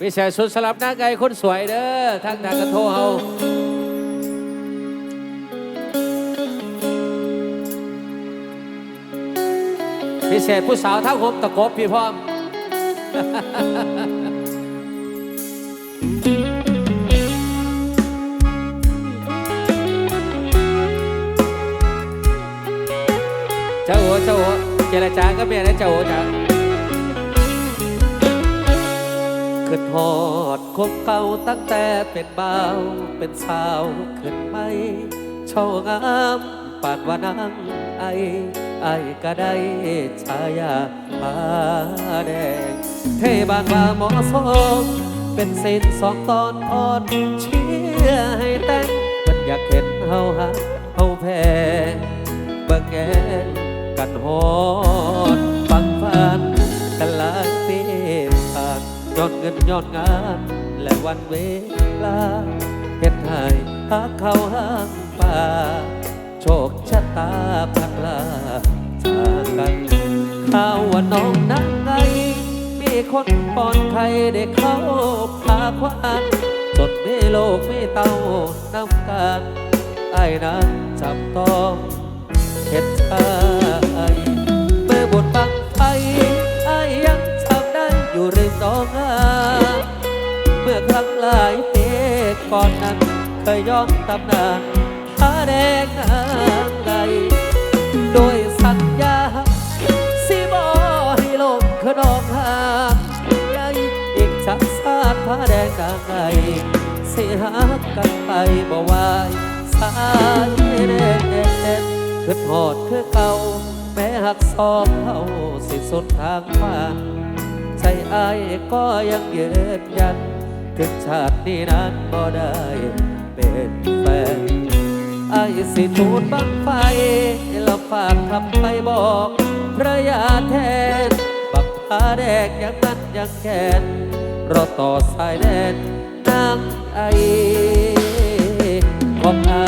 พิเศษสุดสลับหน้าไก่คนสวยเด้อทางดากกระโทเฮาพิเศษผู้สาวทั้งหมตะกบพี่พร้อมเจ้าโอเจ้าโอเจรจาก็เมียนะเจ้าโอจ้า ขึ้นหอดคบเก่าตั้งแต่เป็นบ่าว เป็นสาวขึ้นไม่เช่างามปาดว่านางไอไอก็ได้ชายาผาแดง เทบานว่าหมาะสมเป็นเส้นสองตอนอ่อนเชื่อให้แต่งมันอยากเห็นเฮาหักเฮาแพ้เบิ่งแงกันฮอด ย้อนเงินย้อนงาน และวันเวลาเฮ็ดให้หักเข้าห้างป่า โชคชะตาพัดลาจากกันข่าวว่าน้องนักไงมีคนป้อนไข่ได้เข้าพาควันจดไม่โลกไม่เต้านำกันไอ้นั้นจับต้อง เคยย้อนตำนานผาแดงนางใดโดยสัญญา สิบอให้ลงขนองหางใหญ่อีกชักสาดผาแดงนางใดสิหักกันไปบ่ไหวายสายแน่แน่ขึ้นหอดคือเก่า แม้หักสองเขาสิสุดทางฝันใจอายก็ยังยืนยัน ถึงชาตินี้นั้นบ่ได้ เป็นแฟนไอ้สิทูดบังไฟแล้วฝากทำไปบอกพระยาแทน บักผาแดงยังมันอย่างแขนรอต่อสายแดนนางไอของอา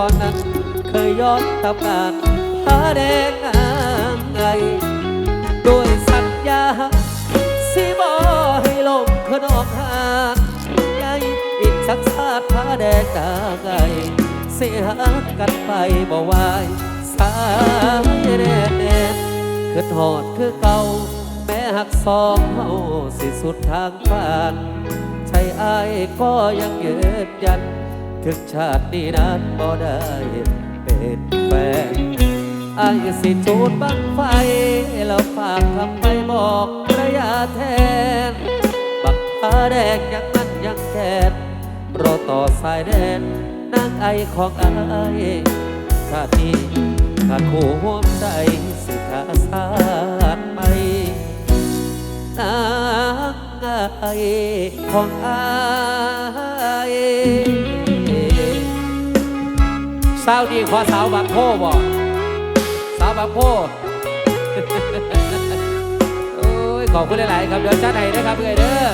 ก่อนนั้น เคยย้อนตำนานผาแดงนางไงด้วยสัญญาสิบอให้ลงขนองหานใหญ่อีกสักชาติผาแดงนางไงเสียกันไปบ่ไหวายสายแน่คือทอดคือเก่า แม้หักสองเฮาสิสุดทางฝันใช่อายก็ยังยืนยัน ถึงชาตินี้นั้นบ่ได้เป็นแฟนอายสิจูดบังไฟ แล้วฝากคำไปบอกระยะแทน บักผาแดงยังมันยังแกนรอต่อสายแดนนางไอของอายชาตินี้ขาดคู่ห่วมใจสิขาสานไปนางไอของอาย สาวดีขอสาวบางโพบ่สาวบางโพโอ้ยขอบคุณหลาย ๆ ครับเดี๋ยวจัดให้นะครับเพื่อนเด้อ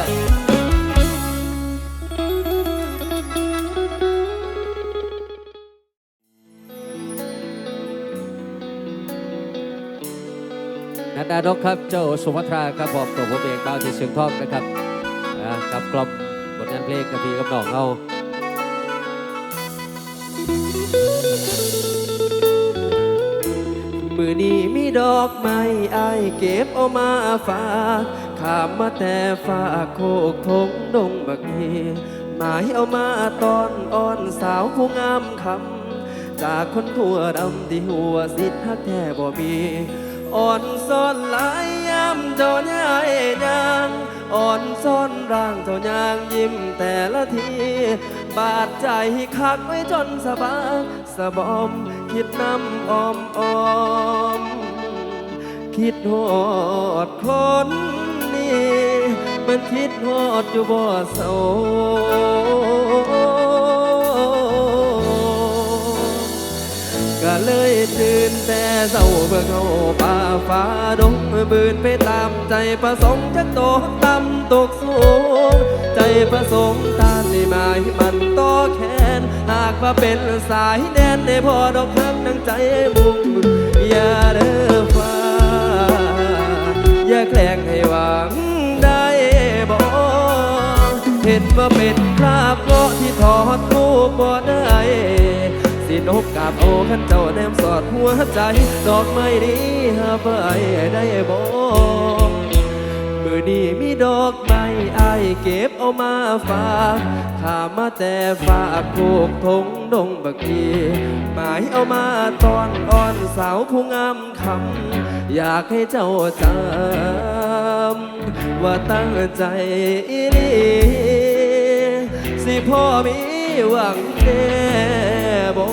นันดานกครับเจ้าสุภัทราครับผมตัวผมเองเบาที่เสียงทองนะครับอ่ากับกล่อมบทงานเพลงกับพี่กับน้องเอา ดอกไม้อายเก็บเอามาฝากขามมาแต่ฝากโคกทงดงบักฮีหมายเอามาตอนอ่อนสาวผู้งามคำจากคนทั่วดำที่หัวสิทธิ์ฮักแท้บ่มีอ่อนซ่อนหลายยามเจ้าย่ายยางอ่อนซ่อนร่างเจ้ายางยิ้มแต่ละที บาดใจคักไว้จนสะบากสะบอม คิดน้ำออมออม คิดฮอดคนนี้มันคิดฮอดอยู่บ่เศร้าก็เลยตื่นแต่เศร้าเบื่อเข้าป่าฟ้าดงบืนไปตามใจประสงค์จะโตกต่ำตกสูง ใจประสงค์ตานในหมายมันต่อแขน หากว่าเป็นสายแดนในพอดอกฮักนังใจมุ่งอย่า อดรูปบ่ได้สินบกับโอขันเจ้าแนมสอดหัวใจ ดอกไม้นี้หาไปได้บ่มือนี้มีดอกไม้อเก็บเอามาฝากข้ามาแต่ฝากโคกทงดงบักทีหมายเอามาตอนอ่อนสาวผู้งามคำอยากให้เจ้าจำว่าตั้งใจดีสิพ่อมี หวังแน่บ่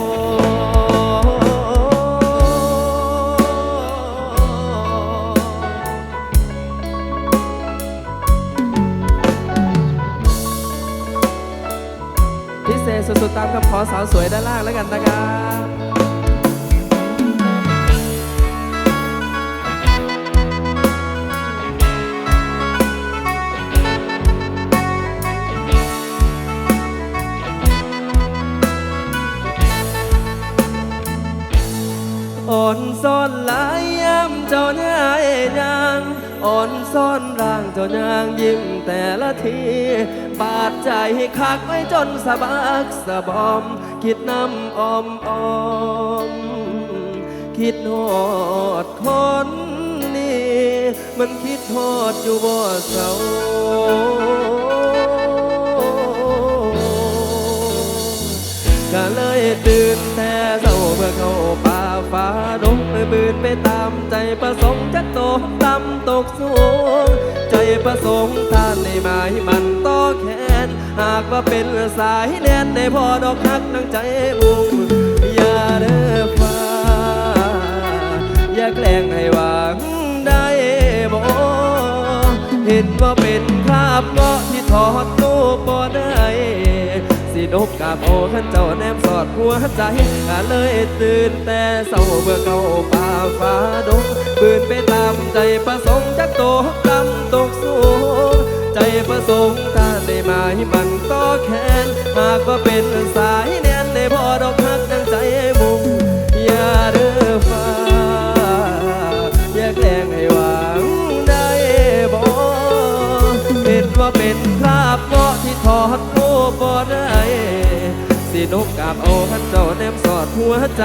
พิเศษสุดๆตามคำขอสาวสวยด้านล่างแล้วกันนะครับ อ่อนซ่อนหลายยามเจ้านายนางอ่อนซ่อนร่างเจ้านางยิ้มแต่ละทีบาดใจคักไว้จนสะบักสะบอม คิดน้ำออมออมคิดหอดคนนี้มันคิดหอดอยู่บ่เศร้าก็เลยตื่นแต่เศร้าเมื่อเข้าป่าดงเลยบืนไปตามใจประสงค์จะโตต่ำตกสูง ใจประสงค์ท่านในหมายมันต่อแขน หากว่าเป็นสายแดนในพอดอกฮักนังใจมุ่งอย่าเด้อฟ้า อย่าแกล้งให้หวังได้บ่เห็นว่าเป็นภาพเงาะที่ถอด สินกกับโอขันเจ้าแนมสอดหัวใจก็เลยตื่นแต่เศร้าเบื่อเก่าป่าฟ้าดงปืนไปตามใจประสงค์จักโตกต่ำตกสูงใจประสงค์ท่าได้มาให้มันต่อแขนหากว่าเป็นสายแน่นในพอดอกฮักดังใจมุ่งอย่าเด้อฟ้าอย่าแกล้งให้หวังได้บ่เห็นว่าเป็นคราบเงาะที่ถอด บ่ได้สินกกับเอาขันเจ้าแนมสอดหัวใจ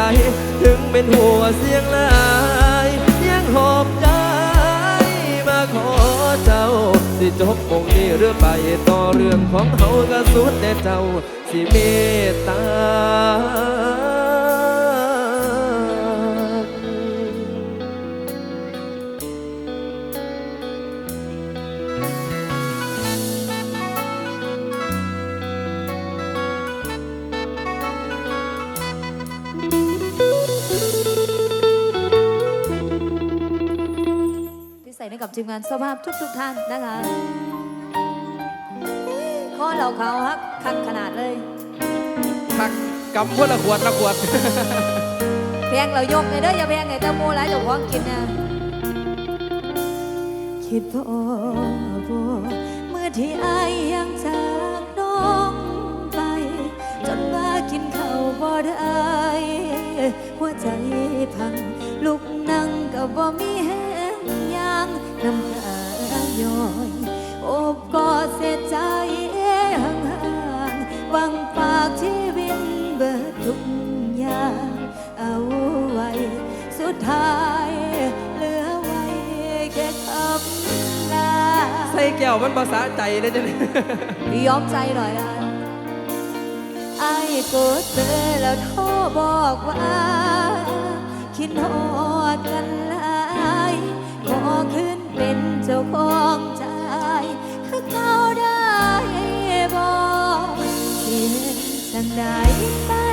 ถึงเป็นหัวเสียงลายยังหอบใจมาขอเจ้า สิจบคงนี้เรื่อไปต่อเรื่องของเขาก็สุดแต่เจ้า สิเมตตา ทีมงานสภาพทุกทุกๆท่านนะคะข้อเราเขาฮักคักขนาดเลยทักกำพวกละขวดละขวดแพงเรายกเลยเด้ออย่าแพงไงตะโมหลายเจ้าของกินนะคิดพอบ่เมื่อที่อายยังจากน้องไป จนว่ากินข้าวบ่ได้หัวใจพัง ลุกนั่งก็บ่มีแห้งยาง น้ำตาย้อยอบกอดเสียใจห่างๆหวังฝากชีวิตเบิดทุกอย่างเอาไว้ สุดท้ายเหลือไว้แค่คำลาใส่แก้วมันภาษาใจได้จังยอมใจหน่อยอะไอ้กดเบอร์แล้วโทรบอกว่า คิดฮอดกันหลายขอขึ้น เป็นเจ้าของใจคือเขาได้บอกเห็นฉันได้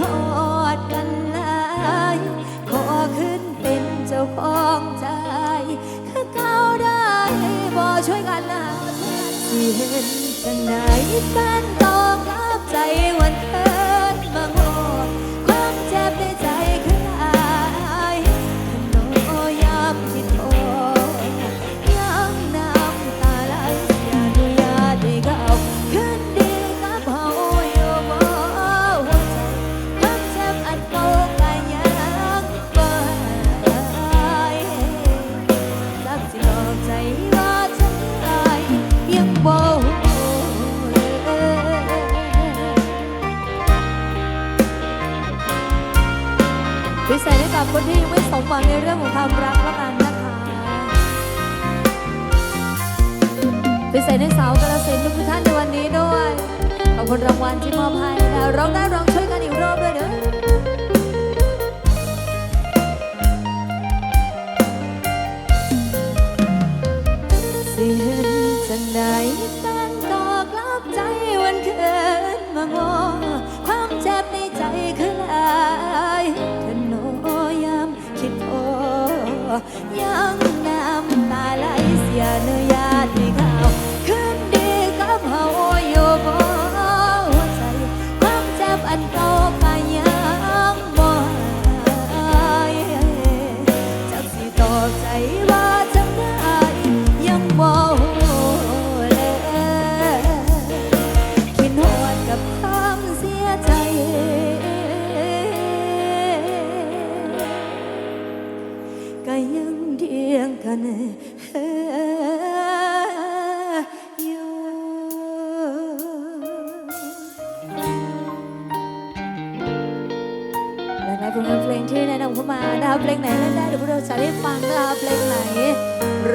ฮอดกันหลายขอขึ้นเป็นเจ้าของใจคือเก่าได้บ่ช่วยกันนะสิเห็นจังไหนแฟนต้องรับใจวันเธอ คนที่ยังไม่สมหวังในเรื่องของความรักแล้วกันนะคะพิเศษให้สาวกระสินทุกท่านในวันนี้ด้วยขอบคุณรางวัลที่มอบให้นะร้องได้ร้องช่วยกันอีกรอบด้วยเด้อสิเห็นจังใดตั้งก็กลับใจวันเกินมางอ ยังน้ำตา นะคะเพลงไหนเล่นได้เดี๋ยวพวกเราจะได้ฟังนะคะเพลงไหน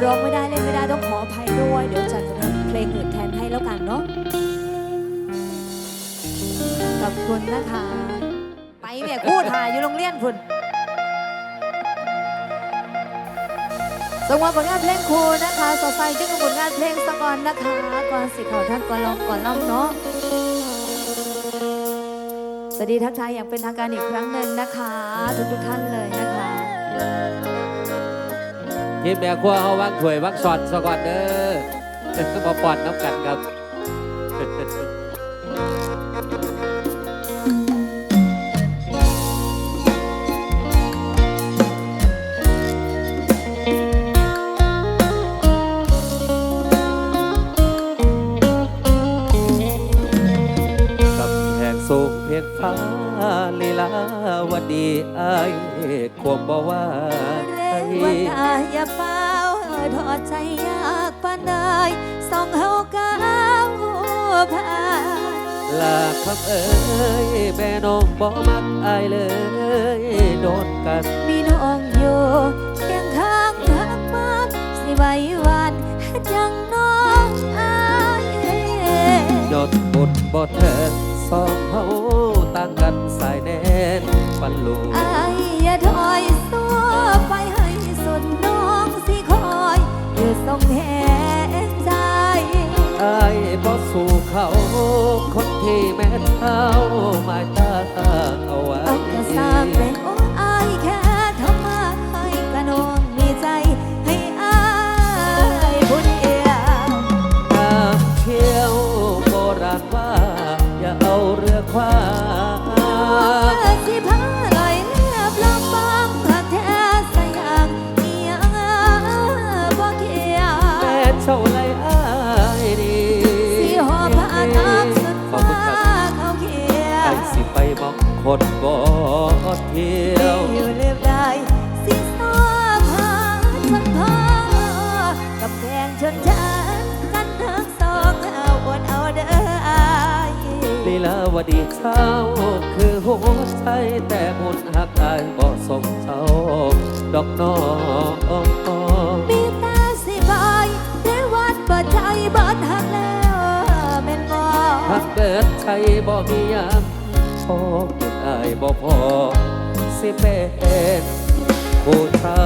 ร้องไม่ได้เล่นไม่ได้ต้องขออภัยด้วย เดี๋ยวจัดเพลงอื่นแทนให้แล้วกันเนาะขอบคุณนะคะไปแม่พูดหาอยู่โรงเรียนพุ่นสงวนผลงานเพลงครูนะคะสดใสจึงผลงานเพลงสกอนนะคะก่อนสิเขาท่านก่อนลองก่อนล่ำเนาะสวัสดีทักทายอย่างเป็นทางการอีกครั้งหนึ่งนะคะ ทุกทุกท่านเลยนะคะ ทีมแม่ครัวเขาวางถวยวางสอนสะก่อนเด้อมาปอนน้ำกันครับ คำเอ้ยแม่น้องบ่มักอายเลย โดนกัน มีน้องอยู่เคียงข้างหักมากสิไว้วันเฮ็ดหยังน้องอายยอดบุญบ่เถิดสองเฮาต่างกันสายแดนปันลูอายอย่าถอยสู้ไปให้สุดน้องสิคอยอยู่ทรงแหนใจอายบ่สู้เขา ที่แม่เท้ามายตาเอาไว้เอากระซาเป็นโอ้อายแค่ทำมาให้กระนองมีใจให้อายผู้เดียวน้ำเที่ยวโบราณว่า อย่าเอาเรือคว้าสิพาลอยเลียบลำบางหากแท้สยางเอียงบ่เกี่ยวแม่เจ้าไร มองคนบ่เที่ยวอยู่เรียบได้สิสอบหาฉันพอกับแพงชนชั้นกันทั้งสองเอาอดเอาเด้ออายลีลาวดีเช้าคือหัวใจแต่มนต์หักอายบ่สมเจ้าดอกน้องมีแต่สิบายได้วัดเปิดใจเบิดหักแล้วแม่นบ่หักเบิดใจบ่มีหยังโชคบุญอาย บ่พอสิเป็นผู้เฒ่า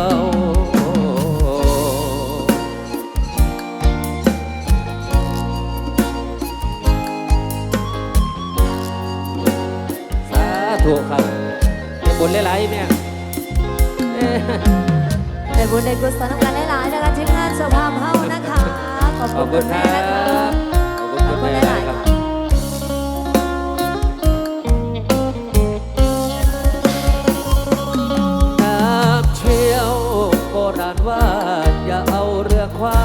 สาธุครับเก็บบุญหลายๆเนี่ยเป็นบุญในกุศลน้ำกันหลายๆนะคะทีมงานสภาพเฮานะคะ ขอบคุณมากแม่นะคะขอบคุณคุณแม่หลายๆ ว่าอย่าเอาเรือคว้า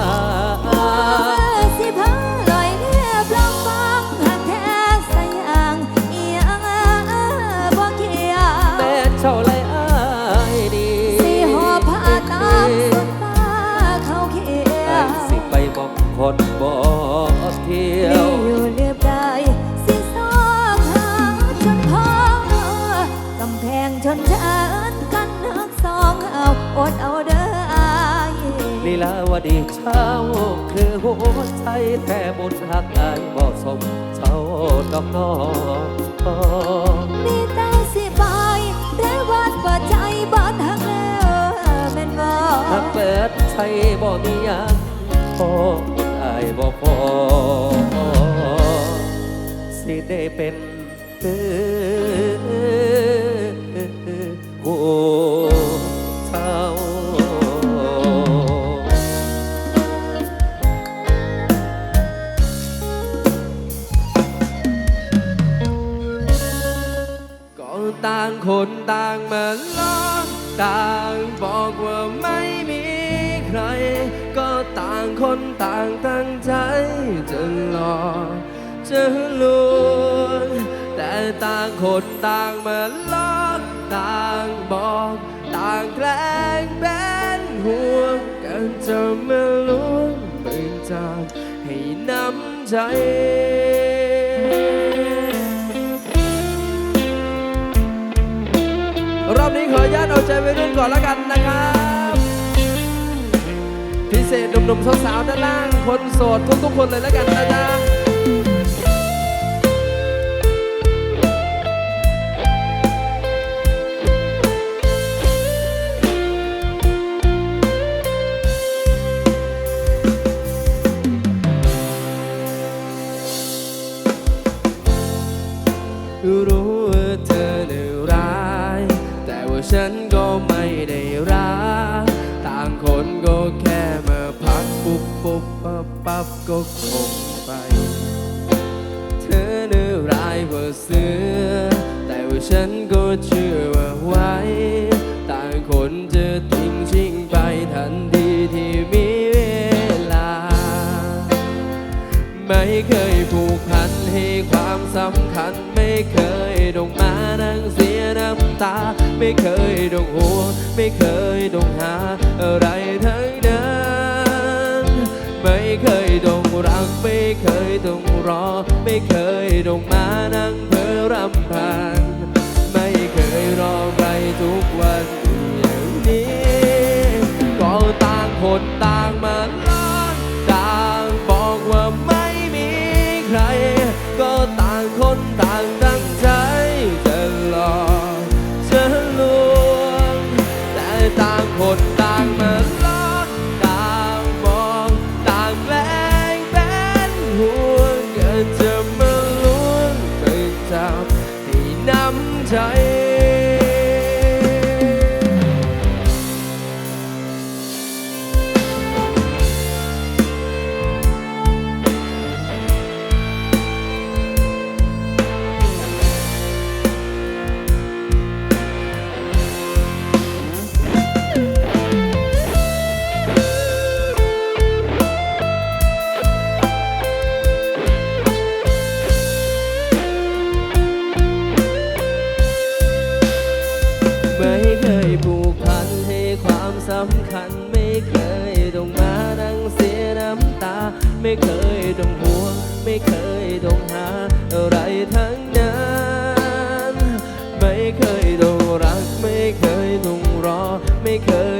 แต่บุญหักอายบ่สมเจ้าดอกน้องมีแต่สิไปแต่วัดว่าใจบ้านหักแล้วแม่นบ่ถ้าเปิดใจบ่มีหยังพออายบ่พอสิได้เป็นผู้ งกันจะมาล้วงเป็นจางให้น้ำใจรอบนี้ขออนุญาตเอาใจไปรุ่นก่อนแล้วกันนะครับ พิเศษหนุ่มๆสาวๆด้านล่าง คนโสดทุกๆคนเลยแล้วกันนะจ๊ะ ฉันก็ไม่ได้รักต่างคนก็แค่มาพักปุ๊บปุ๊บปั๊บปั๊บก็คงไป เธอเนื้อร้ายกว่าเสือ แต่ว่าฉันก็เชื่อว่าไว้ ต่างคนจะทิ้งชิงไปทันทีที่มีเวลา ไม่เคยผูกพันให้ความสำคัญไม่เคยต้องมานั่งเสียน้ำตา ไม่เคยต้องห่วงไม่เคยต้องหาอะไรทั้งนั้นไม่เคยต้องรักไม่เคยต้องรอ ไม่เคยต้องมานั่งเพื่อรำพันไม่เคยรอใครทุกวันอย่างนี้ก็ต่างคนต่างมาล้อน เคย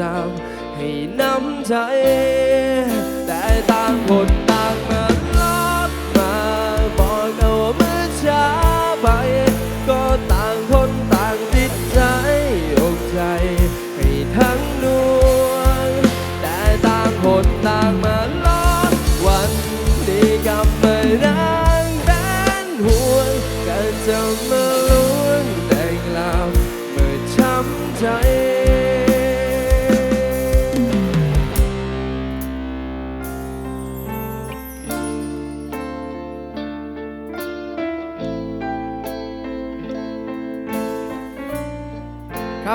จำให้น้ำใจ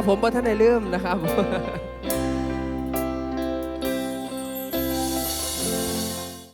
ผมเพราะท่านในเรื่องนะครับ